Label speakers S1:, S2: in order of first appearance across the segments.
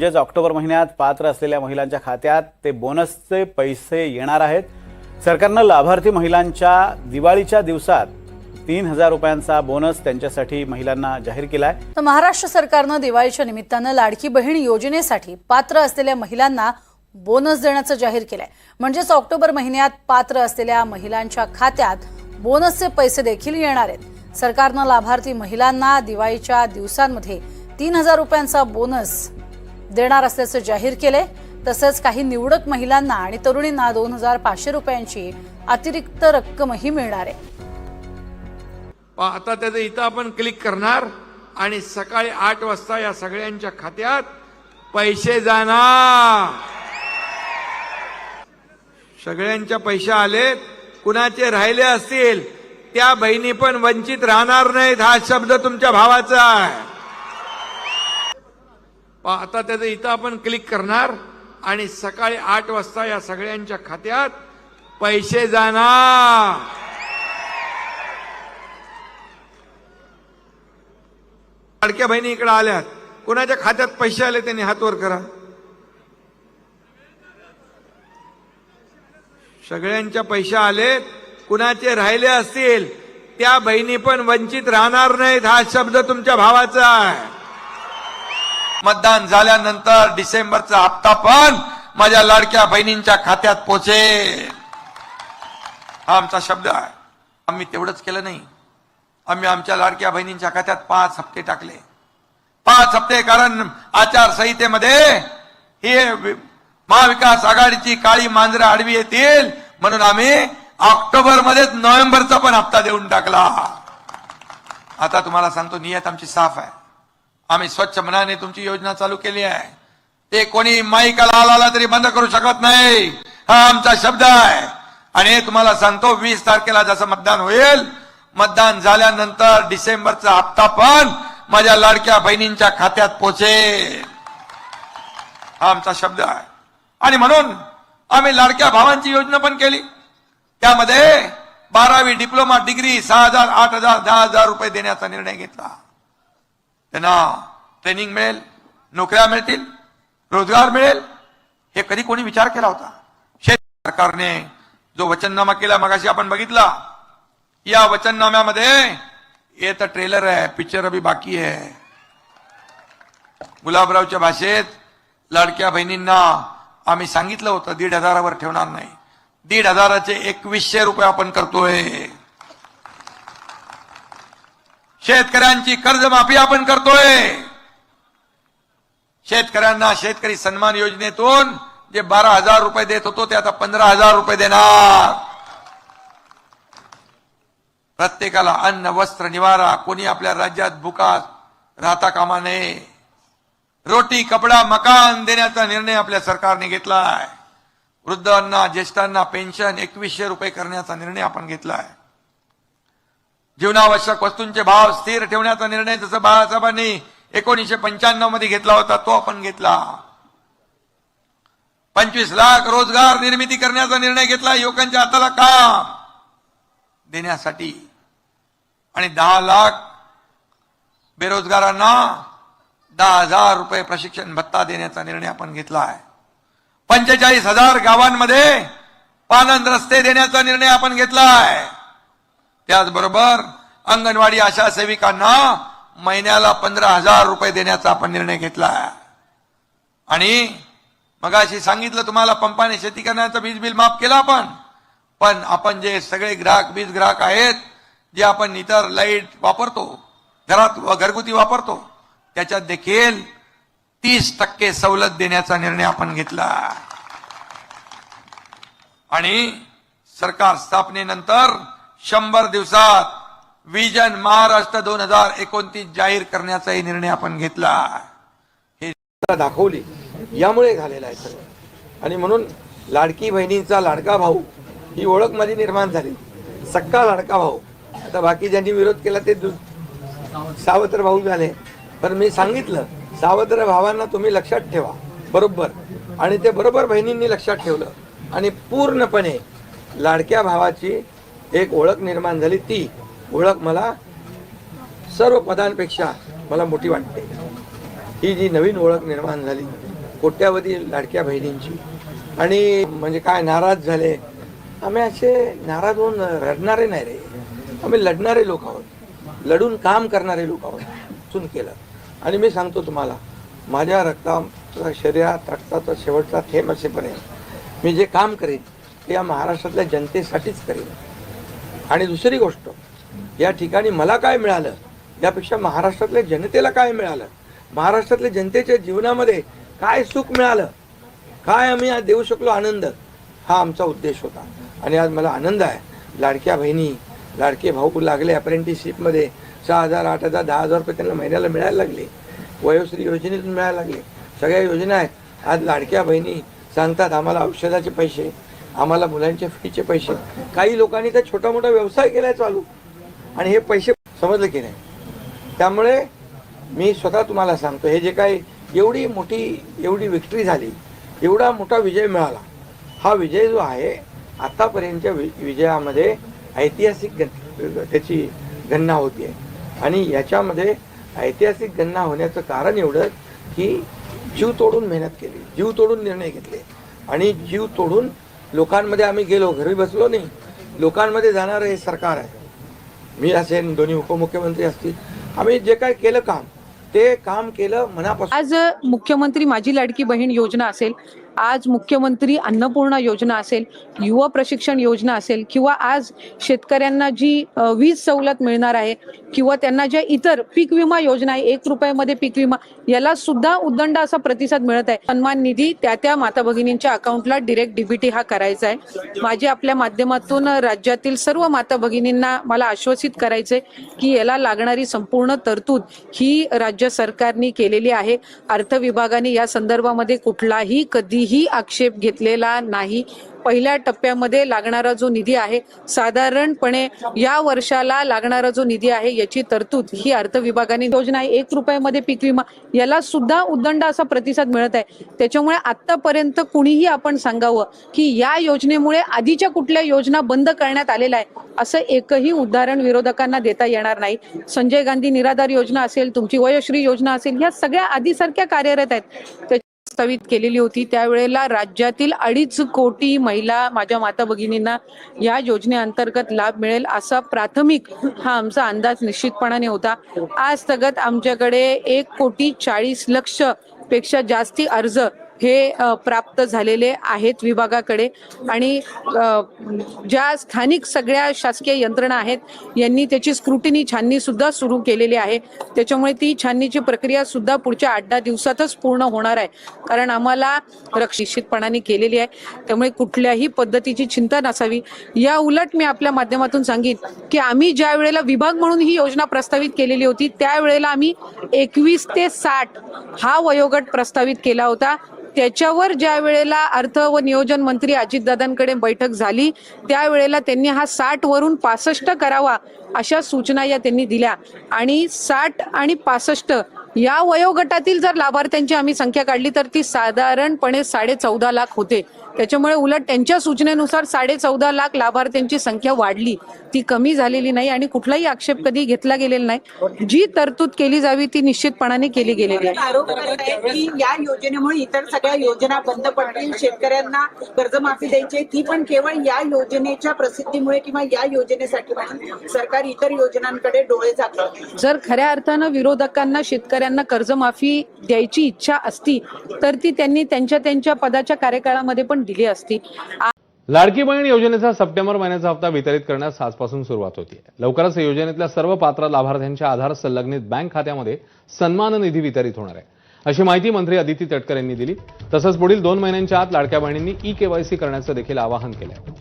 S1: म्हणजेच ऑक्टोबर महिन्यात पात्र असलेल्या महिलांच्या खात्यात ते बोनसचे पैसे येणार आहेत. सरकारनं लाभार्थी महिलांच्या दिवाळीच्या दिवसात तीन हजार रुपयांचा बोनस त्यांच्यासाठी महिलांना जाहीर केलाय.
S2: तर महाराष्ट्र सरकारनं दिवाळीच्या निमित्तानं लाडकी बहीण योजनेसाठी पात्र असलेल्या महिलांना बोनस देण्याचं जाहीर केलंय. म्हणजेच ऑक्टोबर महिन्यात पात्र असलेल्या महिलांच्या खात्यात बोनसचे पैसे देखील येणार आहेत. सरकारनं लाभार्थी महिलांना दिवाळीच्या दिवसांमध्ये तीन हजार रुपयांचा बोनस देणार असल्याचं जाहीर केलंय. तसंच काही निवडक महिलांना आणि तरुणींना दोन हजार पाचशे रुपयांची अतिरिक्त रक्कमही मिळणार आहे.
S3: आता त्याचं इथं आपण क्लिक करणार आणि सकाळी आठ वाजता या सगळ्यांच्या खात्यात पैसे जाणार. सगळ्यांच्या पैसे आलेत कुणाचे राहिले असतील त्या बहिणी पण वंचित राहणार नाहीत हा शब्द तुमच्या भावाचा आहे. आता त्याचं इथं आपण क्लिक करणार आणि सकाळी आठ वाजता या सगळ्यांच्या खात्यात पैसे जाणार. लाडक्या बहिणी इकडे आल्यात. कोणाच्या खात्यात पैसे आले त्यांनी हातवर करा. सगळ्यांच्या पैसे आलेत कुणाचे राहिले असतील त्या बहिणी पण वंचित राहणार नाहीत हा शब्द तुमच्या भावाचा आहे. मतदान झाल्यानंतर डिसेंबरचा हप्ता पण माझ्या लाडक्या बहिणींच्या खात्यात पोचेल. हा आमचा शब्द आहे. आम्ही तेवढंच केलं नाही. आम्ही आमच्या लाडक्या बहिणींच्या खात्यात पाच हप्ते टाकले. पाच हप्ते कारण आचारसंहितेमध्ये हे महाविकास आघाडीची काळी मांजरं आडवी येतील म्हणून आम्ही ऑक्टोबर मध्येच नोव्हेंबरचा पण हप्ता देऊन टाकला. आता तुम्हाला सांगतो नियत आमची साफ आहे. आम्ही स्वच्छ मनाने तुमची योजना चालू केली आहे. ते कोणी माईकाला आला तरी बंद करू शकत नाही. हा आमचा शब्द आहे. आणि हे तुम्हाला सांगतो वीस तारखेला जसं मतदान होईल मतदान झाल्यानंतर डिसेंबरचा हप्ता पण माझ्या लाडक्या बहिणींच्या खात्यात पोचेल. हा आमचा शब्द आहे. आणि म्हणून आम्ही लाडक्या भावांची योजना पण केली. त्यामध्ये बारावी डिप्लोमा डिग्री सहा हजार आठ हजार दहा हजार रुपये देण्याचा निर्णय घेतला. त्यांना ट्रेनिंग मिळेल नोकऱ्या मिळतील रोजगार मिळेल हे कधी कोणी विचार केला होता? शेत सरकारने जो वचननामा केला मगाशी आपण बघितला या वचननाम्यामध्ये हे तर ट्रेलर आहे पिक्चर अभी बाकी आहे. गुलाबरावच्या भाषेत लाडक्या बहिणींना आम्ही सांगितलं होतं दीड हजारावर ठेवणार नाही. दीड हजाराचे एकवीसशे रुपये आपण करतोय. शेतकऱ्यांची कर्जमाफी आपण करतोय. शेतकऱ्यांना शेतकरी सन्मान योजनेतून जे बारा हजार रुपये देत होतो ते आता पंधरा हजार रुपये देणार. प्रत्येकाला अन्न वस्त्र निवारा कोणी आपल्या राज्यात भुका राहता कामा नये. रोटी कपडा मकान देण्याचा निर्णय आपल्या सरकारने घेतलाय. वृद्धांना ज्येष्ठांना पेन्शन एकवीसशे रुपये करण्याचा निर्णय आपण घेतलाय. जीवनावश्यक वस्तूंचे भाव स्थिर ठेवण्याचा निर्णय जसं बाळासाहेबांनी एकोणीसशे पंच्याण्णवमध्ये घेतला होता तो आपण घेतला. पंचवीस लाख रोजगार निर्मिती करण्याचा निर्णय घेतला युवकांच्या हाताला काम देण्यासाठी. आणि दहा लाख बेरोजगारांना दहा हजार रुपये प्रशिक्षण भत्ता देण्याचा निर्णय आपण घेतला आहे पंचेचाळीस हजार गावांमध्ये पानंद रस्ते देण्याचा निर्णय आपण घेतला आहे त्याचबरोबर अंगणवाडी आशा सेविकांना महिन्याला पंधरा हजार रुपये देण्याचा आपण निर्णय घेतला. आणि आणि मगाशी सांगितलं तुम्हाला पंपाने शेती करण्याचं वीज बिल माफ केलं आपण. पण आपण जे सगळे ग्राहक वीज ग्राहक आहेत जे आपण इतर लाइट वापरतो घरात व घरगुती वापरतो त्याच्यात देखील तीस टक्के सवलत देण्याचा निर्णय आपण घेतला. आणि सरकार स्थापनेनंतर शंभर दिवसात विजन महाराष्ट्र दोन हजार एकोणतीस जाहीर करण्याचाही निर्णय आपण घेतला. हे
S4: दाखवली. यामुळे झालेला आहे सगळं. आणि म्हणून लाडकी बहिणींचा लाडका भाऊ ही ओळख माझी निर्माण झाली. सक्का लाडका भाऊ. आता बाकी ज्यांनी विरोध केला ते दु- सावत्र भाऊ झाले. पण मी सांगितलं सावत्र भावांना तुम्ही लक्षात ठेवा. बरोबर. आणि ते बरोबर बहिणींनी लक्षात ठेवलं. आणि पूर्णपणे लाडक्या भावाची एक ओळख निर्माण झाली ती ओळख मला सर्व पदांपेक्षा मला मोठी वाटते. ही जी नवीन ओळख निर्माण झाली
S3: कोट्यावधी लाडक्या बहिणींची. आणि म्हणजे काय नाराज झाले? आम्ही असे नाराज होऊन रडणारे नाही रे. आम्ही लढणारे लोक आहोत. लढून काम करणारे लोक आहोत. सुन केलं. आणि मी सांगतो तुम्हाला माझ्या रक्ताचा शरीरात रक्ताचा शेवटचा थेंब असेपर्यंत मी जे काम करेन ते या महाराष्ट्रातल्या जनतेसाठीच करेन. आणि दुसरी गोष्ट या ठिकाणी मला काय मिळालं यापेक्षा महाराष्ट्रातल्या जनतेला काय मिळालं महाराष्ट्रातल्या जनतेच्या जीवनामध्ये काय सुख मिळालं काय आम्ही आज देऊ शकलो आनंद हा आमचा उद्देश होता. आणि आज मला आनंद आहे. लाडक्या बहिणी लाडके भाऊ लागले अप्रेंटिसशिपमध्ये सहा हजार आठ हजार दहा हजार रुपये त्यांना महिन्याला मिळायला लागले. वयोश्री योजनेतून मिळायला लागले. सगळ्या योजना आहेत. आज लाडक्या बहिणी सांगतात आम्हाला औषधाचे पैसे आम्हाला मुलांच्या फीचे पैसे. काही लोकांनी तर छोटा मोठा व्यवसाय केलाय चालू. आणि हे पैसे समजलं की नाही? त्यामुळे मी स्वतः तुम्हाला सांगतो हे जे काही एवढी मोठी एवढी विक्ट्री झाली एवढा मोठा विजय मिळाला हा विजय जो आहे आतापर्यंतच्या वि विजयामध्ये ऐतिहासिक गण त्याची गणना होती. आहे आणि याच्यामध्ये ऐतिहासिक गणना होण्याचं कारण एवढं की जीव तोडून मेहनत केली जीव तोडून निर्णय घेतले. आणि जीव तोडून लोकांमध्ये आम्ही गेलो घरी बसलो नाही. लोकांमध्ये जाणारं हे सरकार आहे. मी असेल दोन्ही उपमुख्यमंत्री असतील. आम्ही जे काय केलं काम ते काम केलं मनापासून.
S5: आज मुख्यमंत्री माझी लाडकी बहीण योजना असेल आज मुख्यमंत्री अन्नपूर्णा योजना असेल युवा प्रशिक्षण योजना असेल किंवा आज शेतकऱ्यांना जी वीज सवलत मिळणार आहे किंवा त्यांना ज्या इतर पीक विमा योजना आहे एक रुपयामध्ये पीक विमा याला सुद्धा उदंड असा प्रतिसाद मिळत आहे. सन्मान निधी त्या त्या माता भगिनींच्या अकाउंटला डिरेक्ट डीबीटी हा करायचा आहे. माझे आपल्या माध्यमातून राज्यातील सर्व माता भगिनींना मला आश्वासित करायचंय की याला लागणारी संपूर्ण तरतूद ही राज्य सरकारने केलेली आहे. अर्थ विभागाने या संदर्भामध्ये कुठलाही कधी कधीही आक्षेप घेतलेला नाही. पहिल्या टप्प्यामध्ये लागणारा जो निधी आहे साधारणपणे या वर्षाला लागणारा जो निधी आहे याची तरतूद ही अर्थ विभागाने योजना आहे. एक रुपयामध्ये पीक विमा याला सुद्धा उदंड असा प्रतिसाद मिळत आहे. त्याच्यामुळे आतापर्यंत कुणीही आपण सांगावं की या योजनेमुळे आधीच्या कुठल्या योजना बंद करण्यात आलेल्या आहे असं एकही उदाहरण विरोधकांना देता येणार नाही. संजय गांधी निराधार योजना असेल तुमची वयश्री योजना असेल ह्या सगळ्या आधीसारख्या कार्यरत आहेत. त्या- प्रस्तावित केलेली होती त्यावेळेला राज्यातील अडीच कोटी महिला माझ्या माता भगिनींना या योजनेअंतर्गत लाभ मिळेल असा प्राथमिक हा आमचा अंदाज निश्चितपणाने होता. आज तगत आमच्याकडे एक कोटी चाळीस लक्षपेक्षा जास्ती अर्ज हे प्राप्त झालेले आहेत विभागाकडे. आणि ज्या स्थानिक सगळ्या शासकीय यंत्रणा आहेत यांनी त्याची स्क्रुटिनी छाननी सुद्धा सुरू केलेली आहे. त्याच्यामुळे ती छाननीची प्रक्रिया सुद्धा पुढच्या आठ दहा दिवसातच पूर्ण होणार आहे. कारण आम्हाला रक्षिशितपणाने केलेली आहे. त्यामुळे कुठल्याही पद्धतीची चिंता नसावी. या उलट मी आपल्या माध्यमातून सांगेन की आम्ही ज्या वेळेला विभाग म्हणून ही योजना प्रस्तावित केलेली होती त्यावेळेला आम्ही एकवीस ते साठ हा वयोगट प्रस्तावित केला होता. त्याच्यावर ज्या वेळेला अर्थ व नियोजन मंत्री अजितदादांकडे बैठक झाली त्यावेळेला त्यांनी हा साठ वरून पासष्ट करावा अशा सूचना या त्यांनी दिल्या. आणि साठ आणि पासष्ट या वयोगटातील जर लाभार्थ्यांची आम्ही संख्या काढली तर ती साधारणपणे साडे चौदा लाख होते. त्याच्यामुळे उलट त्यांच्या सूचनेनुसार साडे चौदा लाख लाभार्थ्यांची संख्या वाढली. ती कमी झालेली नाही आणि कुठलाही आक्षेप कधी घेतला गेलेला नाही. जी तरतूद केली जावी ती निश्चितपणाने केली गेलेली आहे.
S6: या योजनेमुळे इतर सगळ्या योजना बंद पडतील शेतकऱ्यांना कर्जमाफी द्यायची ती पण केवळ या योजनेच्या प्रसिद्धीमुळे किंवा या योजनेसाठी सरकार इतर योजनांकडे डोळे झाकलं.
S5: जर खऱ्या अर्थानं विरोधकांना शेतकऱ्यांना कर्जमाफी द्यायची इच्छा असती तर ती त्यांनी त्यांच्या त्यांच्या पदाच्या कार्यकाळामध्ये पण दिली असती.
S7: लाडकी बहीण योजनेचा सप्टेंबर महिन्याचा हप्ता वितरित करण्यास आजपासून सुरुवात होती. लवकरच या योजनेतल्या सर्व पात्र लाभार्थ्यांच्या आधार संलग्नित बँक खात्यामध्ये सन्मान निधी वितरित होणार आहे. अशी माहिती मंत्री अदिती तटकर यांनी दिली. तसंच पुढील दोन महिन्यांच्या आत लाडक्या बहिणींनी ई केवायसी करण्याचं देखील आवाहन केलंय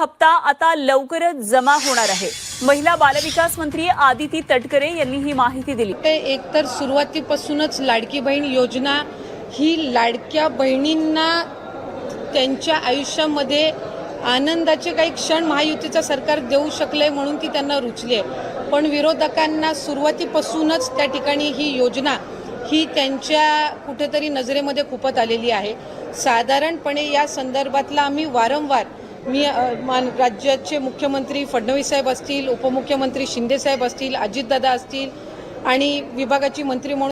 S8: हप्ता आता लवकरच जमा होणार आहे. महिला बालविकास मंत्री आदिती तटकरे यांनी ही माहिती दिली.
S5: ते एकतर सुरुवातीपासूनच लाडकी बहीण योजना ही लाडक्या बहिणींना त्यांच्या आयुष्यामध्ये आनंदाचे काही क्षण महायुतीचं सरकार देऊ शकले म्हणून ती त्यांना रुचली आहे. पण विरोधकांना सुरुवातीपासूनच त्या ठिकाणी ही योजना ही त्यांच्या कुठेतरी नजरेमध्ये खुपत आलेली आहे. साधारणपणे या संदर्भातला आम्ही वारंवार मी मान राज्याचे मुख्यमंत्री फडणवीस साहेब असतील उपमुख्यमंत्री शिंदेसाहेब असतील अजितदादा असतील आणि विभागाची मंत्री म्हणून